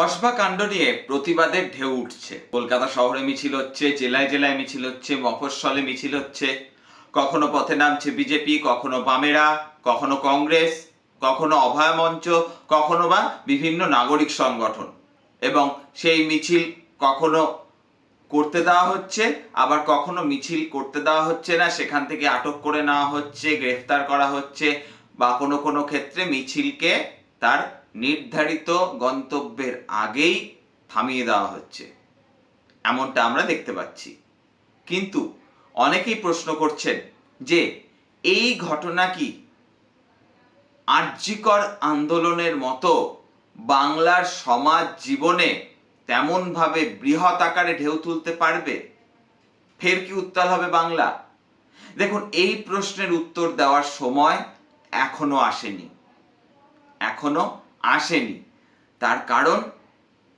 কসবা কাণ্ড নিয়ে প্রতিবাদের ঢেউ উঠছে। কলকাতা শহরে মিছিল হচ্ছে, জেলায় জেলায় মিছিল হচ্ছে, মফস্বলে মিছিল হচ্ছে। কখনো পথে নামছে বিজেপি, কখনো বামেরা, কখনো কংগ্রেস, কখনো অভয় মঞ্চ, কখনো বা বিভিন্ন নাগরিক সংগঠন। এবং সেই মিছিল কখনো করতে দেওয়া হচ্ছে, আবার কখনো মিছিল করতে দেওয়া হচ্ছে না, সেখান থেকে আটক করে নেওয়া হচ্ছে, গ্রেফতার করা হচ্ছে, বা কোনো কোনো ক্ষেত্রে মিছিলকে তার নির্ধারিত গন্তব্যের আগেই থামিয়ে দেওয়া হচ্ছে। এমনটা আমরা দেখতে পাচ্ছি। কিন্তু অনেকেই প্রশ্ন করছেন যে, এই ঘটনা কি আর্যিকর আন্দোলনের মতো বাংলার সমাজ জীবনে তেমনভাবে বৃহৎ আকারে ঢেউ তুলতে পারবে? ফের কি উত্তাল হবে বাংলা? দেখুন, এই প্রশ্নের উত্তর দেওয়ার সময় এখনও আসেনি। এখনও আসেনি। তার কারণ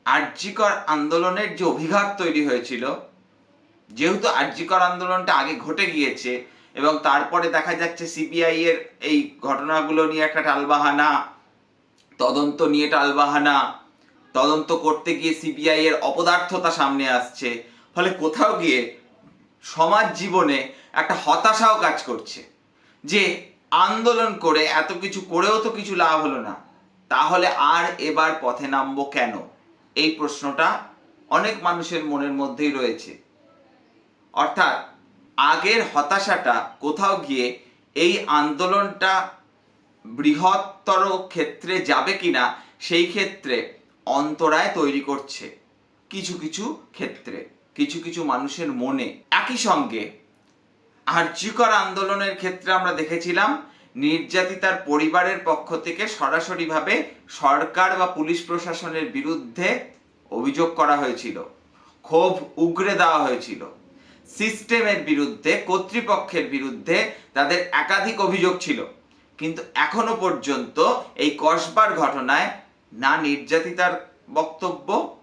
আর্যিকর আন্দোলনের যে অভিঘাত তৈরি হয়েছিল, যেহেতু আর্যিকর আন্দোলনটা আগে ঘটে গিয়েছে এবং তারপরে দেখা যাচ্ছে সিবিআই এর এই ঘটনাগুলো নিয়ে একটা টালবাহানা, তদন্ত নিয়ে টালবাহানা, তদন্ত করতে গিয়ে সিবিআই এর অপদার্থতা সামনে আসছে, ফলে কোথাও গিয়ে সমাজ জীবনে একটা হতাশাও কাজ করছে। যে আন্দোলন করে এত কিছু করেও তো কিছু লাভ হলো না। তাহলে আর এবার পথে নামবো কেন? এই প্রশ্নটা অনেক মানুষের মনের মধ্যেই রয়েছে। অর্থাৎ আগের হতাশাটা কোথাও গিয়ে এই আন্দোলনটা বৃহত্তর ক্ষেত্রে যাবে কিনা, সেই ক্ষেত্রে অন্তরায় তৈরি করছে কিছু কিছু ক্ষেত্রে, কিছু কিছু মানুষের মনে। একই সঙ্গে আর্যিকর আন্দোলনের ক্ষেত্রে আমরা দেখেছিলাম নির্যাতিতার পরিবারের পক্ষ থেকে সরাসরিভাবে সরকার বা পুলিশ প্রশাসনের বিরুদ্ধে অভিযোগ করা হয়েছিল। ক্ষোভ উগরে দেওয়া হয়েছিল। সিস্টেমের বিরুদ্ধে, কর্তৃপক্ষের বিরুদ্ধে তাদের একাধিক অভিযোগ ছিল। কিন্তু এখনও পর্যন্ত এই কসবার ঘটনায় না নির্যাতিতার বক্তব্য,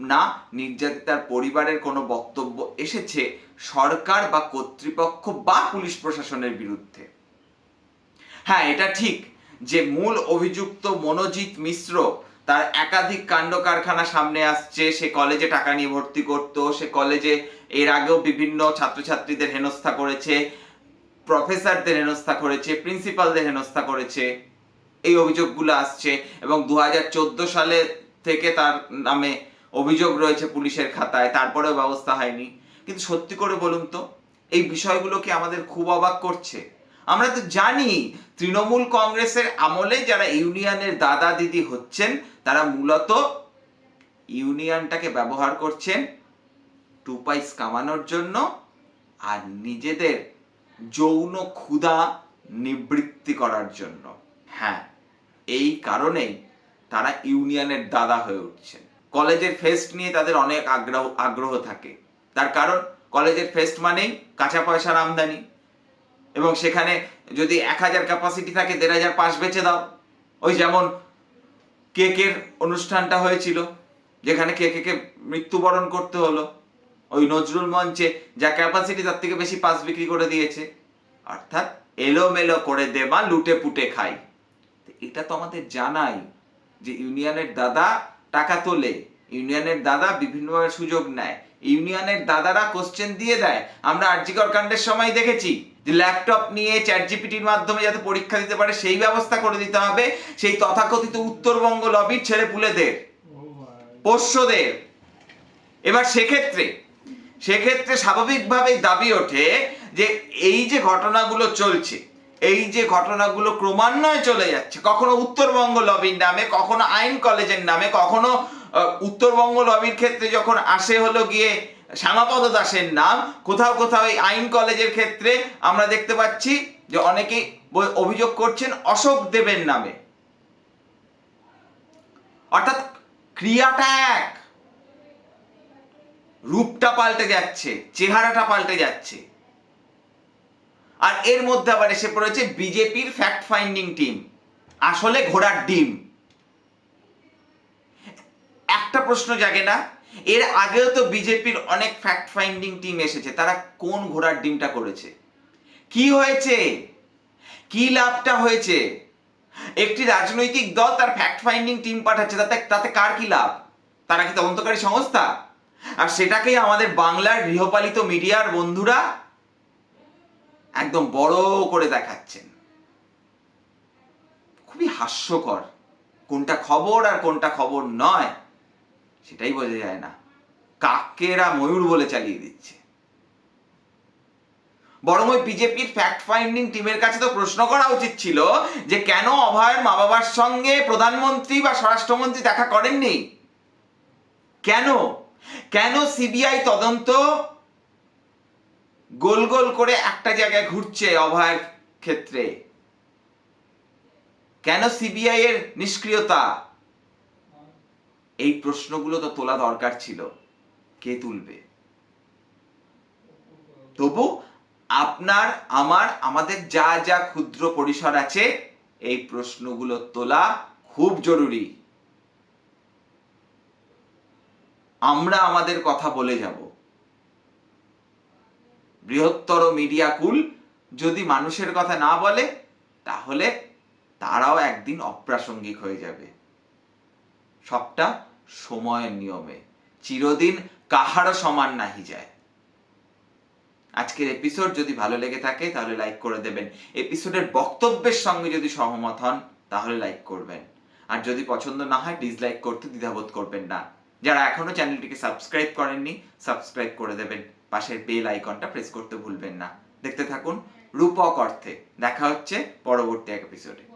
না নির্যাতিতার পরিবারের কোনো বক্তব্য এসেছে সরকার বা কর্তৃপক্ষ বা পুলিশ প্রশাসনের বিরুদ্ধে। হ্যাঁ এটা ঠিক যে মূল অভিযুক্ত মনোজিৎ মিশ্র তার একাধিক কাণ্ড কারখানা সামনে আসছে। সে কলেজে টাকা নিয়ে ভর্তি করত। সে কলেজে এর আগেও বিভিন্ন ছাত্রছাত্রীদের হেনস্থা করেছে প্রফেসরদের হেনস্থা করেছে প্রিন্সিপালদের হেনস্থা করেছে। এই অভিযোগগুলো আসছে এবং দু সালে থেকে তার নামে অভিযোগ রয়েছে পুলিশের খাতায়। তারপরেও ব্যবস্থা হয়নি। কিন্তু সত্যি করে বলুন তো, এই বিষয়গুলো কি আমাদের খুব অবাক করছে? আমরা তো জানি তৃণমূল কংগ্রেসের আমলে যারা ইউনিয়নের দাদা দিদি হচ্ছেন, তারা মূলত ইউনিয়নটাকে ব্যবহার করছেন টু পাইস কামানোর জন্য আর নিজেদের যৌন ক্ষুধা নিবৃত্তি করার জন্য। হ্যাঁ এই কারণেই তারা ইউনিয়নের দাদা হয়ে উঠছেন। কলেজের ফেস্ট নিয়ে তাদের অনেক আগ্রহ আগ্রহ থাকে। তার কারণ কলেজের ফেস্ট মানেই কাঁচা পয়সার আমদানি। এবং সেখানে যদি এক হাজার ক্যাপাসিটি থাকে, দেড় হাজার পাস বেচে দাও। ওই যেমন কেকের অনুষ্ঠানটা হয়েছিল, যেখানে কে কে মৃত্যুবরণ করতে হলো। ওই নজরুল মঞ্চে যা ক্যাপাসিটি তার থেকে বেশি পাস বিক্রি করে দিয়েছে। অর্থাৎ এলোমেলো করে দেবা, লুটে পুটে খাই। এটা তো আমাদের জানাই যে ইউনিয়নের দাদা টাকা তোলে। ইউনিয়নের দাদা বিভিন্নভাবে সুযোগ নেয়। ইউনিয়নের দাদারা কোশ্চেন দিয়ে দেয়, আমরা আর্জিকর কাণ্ডের সময় দেখেছি। যে ল্যাপটপ নিয়ে চ্যাট জিপিটির মাধ্যমে যাতে পরীক্ষা দিতে পারে, সেই ব্যবস্থা করে দিতে হবে। সেই তথাকথিত উত্তরবঙ্গ লবির ছেলে পুলেদের, পোষ্যদের। এবার সেক্ষেত্রে সেক্ষেত্রে স্বাভাবিকভাবেই দাবি ওঠে যে এই যে ঘটনাগুলো চলছে, এই যে ঘটনাগুলো ক্রমান্বয়ে চলে যাচ্ছে, কখনো উত্তরবঙ্গ লবির নামে, কখনো আইন কলেজের নামে, কখনো উত্তরবঙ্গ লবির ক্ষেত্রে যখন আসে হলো গিয়ে শ্যামাপদ দাসের নাম, কোথাও কোথাও এই আইন কলেজের ক্ষেত্রে আমরা দেখতে পাচ্ছি যে অনেকেই অভিযোগ করছেন অশোক দেবের নামে। অর্থাৎ ক্রিয়াটা এক। রূপটা পাল্টে যাচ্ছে, চেহারাটা পাল্টে যাচ্ছে। আর এর মধ্যে আবার এসে পড়েছে বিজেপির ফ্যাক্ট ফাইন্ডিং টিম আসলে ঘোড়ার ডিম। একটা প্রশ্ন জাগে না, এর আগেও তো বিজেপির অনেক ফ্যাক্ট ফাইন্ডিং টিম এসেছে, তারা কোন ঘোড়ার ডিমটা করেছে? কি হয়েছে? কি লাভটা হয়েছে? একটি রাজনৈতিক দল তার ফ্যাক্ট ফাইন্ডিং টিম পাঠাচ্ছে, তাতে তাতে কার কি লাভ? তারা কি তদন্তকারী সংস্থা? আর সেটাকেই আমাদের বাংলার গৃহপালিত মিডিয়ার বন্ধুরা একদম বড় করে দেখাচ্ছেন। খুবই হাস্যকর, কোনটা খবর আর কোনটা খবর নয়। সেটাই বোঝা যায় না। কাকেরা ময়ূর বলে চালিয়ে দিচ্ছে। বরং ওই বিজেপির ফ্যাক্ট ফাইন্ডিং টিমের কাছে তো প্রশ্ন করা উচিত ছিল যে কেন অভয়ের মা বাবার সঙ্গে প্রধানমন্ত্রী বা স্বরাষ্ট্রমন্ত্রী দেখা করেননি? কেন? কেন সিবিআই তদন্ত গোল গোল করে একটা জায়গায় ঘুরছে অভয়ের ক্ষেত্রে? কেন সিবিআই এর নিষ্ক্রিয়তা? এই প্রশ্নগুলো তো তোলা দরকার ছিল। কে তুলবে? তবু আপনার, আমার, আমাদের যা যা ক্ষুদ্র পরিসর আছে, এই প্রশ্নগুলো তোলা খুব জরুরি। আমরা আমাদের কথা বলে যাব। বৃহত্তর মিডিয়া কুল যদি মানুষের কথা না বলে, তাহলে তারাও একদিন অপ্রাসঙ্গিক হয়ে যাবে। সবটা সময়ের নিয়মে। চিরদিন কাহারও সমান নাহি যায়। আজকের এপিসোড যদি ভালো লেগে থাকে, তাহলে লাইক করে দেবেন। এপিসোডের বক্তব্যের সঙ্গে যদি সহমত হন, তাহলে লাইক করবেন। আর যদি পছন্দ না হয় ডিসলাইক করতে দ্বিধাবোধ করবেন না। যারা এখনও চ্যানেলটিকে সাবস্ক্রাইব করেননি সাবস্ক্রাইব করে দেবেন। পাশের বেল আইকনটা প্রেস করতে ভুলবেন না। দেখতে থাকুন রূপক অর্থে। দেখা হচ্ছে পরবর্তী এক এপিসোডে